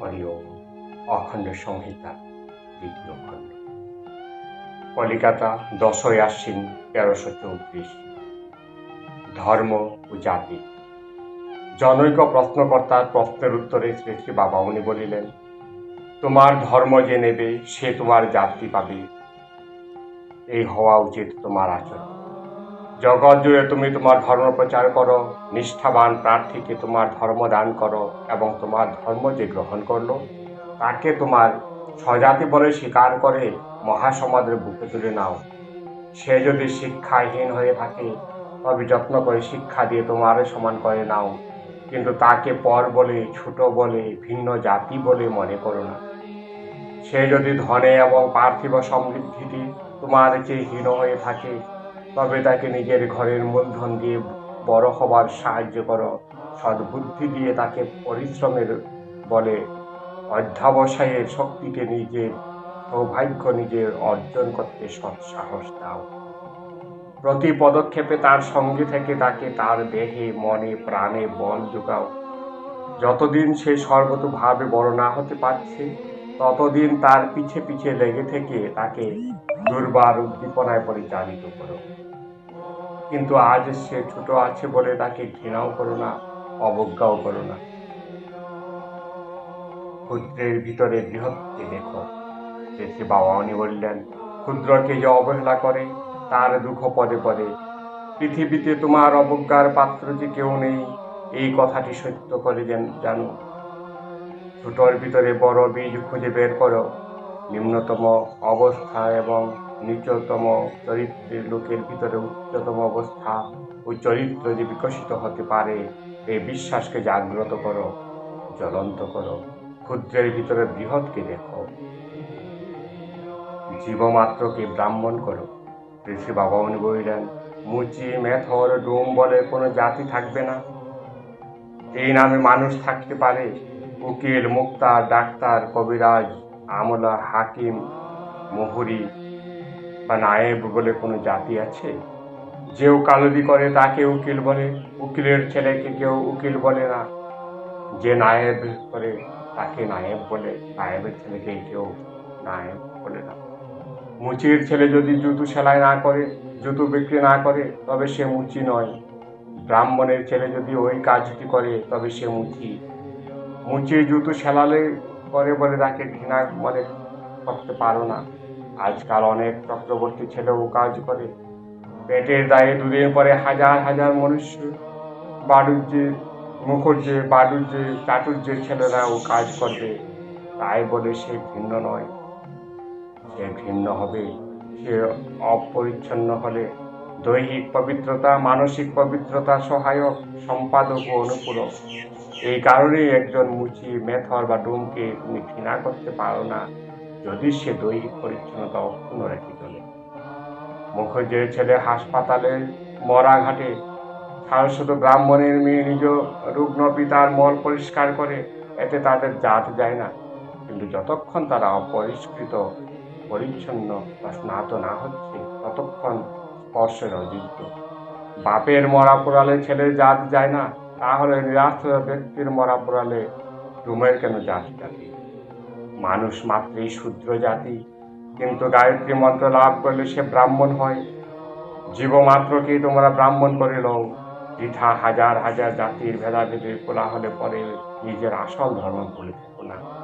হরিওম অখণ্ড সংহিতা, দ্বিতীয় খণ্ড। কলিকাতা দশই আশ্বিন তেরোশো চৌত্রিশ। ধর্ম ও জাতি। জনৈক প্রশ্নকর্তার প্রশ্নের উত্তরে শ্রী শ্রী বাবা উনি বলিলেন, তোমার ধর্ম যে নেবে, সে তোমার জাতি পাবে। এই হওয়া উচিত তোমার আচরণ। জগৎ জুড়ে তুমি তোমার ধর্ম প্রচার করো, নিষ্ঠাবান প্রার্থীকে তোমার ধর্ম দান করো এবং তোমার ধর্ম যে গ্রহণ করল, তাকে তোমার স্বজাতি বলে স্বীকার করে মহাসমাজের বুকে তুলে নাও। সে যদি শিক্ষাহীন হয়ে থাকে, তবে যত্ন করে শিক্ষা দিয়ে তোমার সমান করে নাও। কিন্তু তাকে পর বলে, ছোট বলে, ভিন্ন জাতি বলে মনে করো না। সে যদি ধনে এবং পার্থিব সমৃদ্ধিতে তোমার চেয়ে হীন হয়ে থাকে তবে তাকে নিজের ঘরের মূলধন দিয়ে বড় হবার সাহায্য করো। সদ্বুদ্ধি দিয়ে তাকে পরিশ্রমের বলে অধ্যাবসায়ের শক্তিকে নিজের সৌভাগ্য নিজের অর্জন করতে সৎসাহস দাও। প্রতি পদক্ষেপে তার সঙ্গে থেকে তাকে তার দেহে, মনে, প্রাণে বল যোগাও। যতদিন সে সর্বতোভাবে বড় না হতে পারছে, ততদিন তার পিছে পিছে লেগে থেকে তাকে দুর্বার উদ্দীপনায় পরিচালিত করো। কিন্তু আজ সে ছোট আছে বলে তাকে ঘৃণাও করো না, অবজ্ঞাও করো না। ক্ষুদ্রের ভিতরে বৃহৎকে দেখো। দেখে বাবা উনি বললেন, ক্ষুদ্রকে যে অবহেলা করে, তার দুঃখ পদে পদে। পৃথিবীতে তোমার অবজ্ঞার পাত্র যে কেউ নেই, এই কথাটি সত্য করে জানো। ছোটর ভিতরে বড় বীজ খুঁজে বের করো। নিম্নতম অবস্থা এবং নিচতম চরিত্রের লোকের ভিতরে উচ্চতম অবস্থা ও চরিত্র যে বিকশিত হতে পারে এই বিশ্বাসকে জাগ্রত করো, জ্বলন্ত করো, ক্ষুদ্রের ভিতরে বৃহৎকে দেখো। জীবমাত্রকে ব্রাহ্মণ করো। ঋষি বাবা উনি বললেন, মুচি মেথর ডোম বলে কোনো জাতি থাকবে না। এই নামে মানুষ থাকতে পারে। উকিল, মুক্তার, ডাক্তার, কবিরাজ আমলা হাকিম, মোহরি বা নায়েব বলে কোনো জাতি আছে? যে উকালতি করে, তাকে উকিল বলে। উকিলের ছেলেকে কেউ উকিল বলে না। যে নায়েব করে, তাকে নায়েব বলে। নায়েবের ছেলেকে কেউ নায়েব বলে না। মুচির ছেলে যদি জুতো সেলাই না করে, জুতো বিক্রি না করে, তবে সে মুচি নয়। ব্রাহ্মণের ছেলে যদি ওই কাজটি করে, তবে সে মুচি। মুচি জুতো সেলালে করে বলে তাকে ঘৃণা মনে করতে পারো না। আজকাল অনেক চক্রবর্তী ছেলেও কাজ করে। পেটের দায়ে দুদিন পরে হাজার হাজার মনুষ্য। বাড়ুজ্যে মুখুজ্জে বাড়ুজ্যে চাটুর্যের ছেলেরাও কাজ করবে। তাই বলে সে ভিন্ন নয়। সে ভিন্ন হবে। সে অপরিচ্ছন্ন হলে দৈহিক পবিত্রতা, মানসিক পবিত্রতা সহায়ক, সম্পাদক ও অনুপূরক এই কারণেই একজন মুচি, মেথর বা ডোমকে তুমি ঘৃণা করতে পারো না। যদি সে দৈহিক পরিচ্ছন্নতা অক্ষুণ্ণ রেখে চলে। মুখুজ্জের ছেলে হাসপাতালে মরা ঘাটে সারস্বত ব্রাহ্মণের মেয়ে নিজ রুগ্ন পিতার মল পরিষ্কার করে, এতে তাদের জাত যায় না। কিন্তু যতক্ষণ তারা অপরিষ্কৃত, পরিচ্ছন্ন বা স্নাত না হচ্ছে, ততক্ষণ স্পর্শের অযোগ্য বাপের মরা পোড়ালে ছেলের জাত যায় না, তাহলে নিরাশ ব্যক্তির মরা পোড়ালে রুমের কেন জাত জাতি? মানুষ মাত্রই শূদ্র জাতি, কিন্তু গায়ত্রী মন্ত্র লাভ করলে সে ব্রাহ্মণ হয়। জীবমাত্রকে তোমরা ব্রাহ্মণ করে লও। বৃথা হাজার হাজার জাতির ভেদাভেদের কোলাহলে পরে নিজের আসল ধর্ম বলে থাকো না।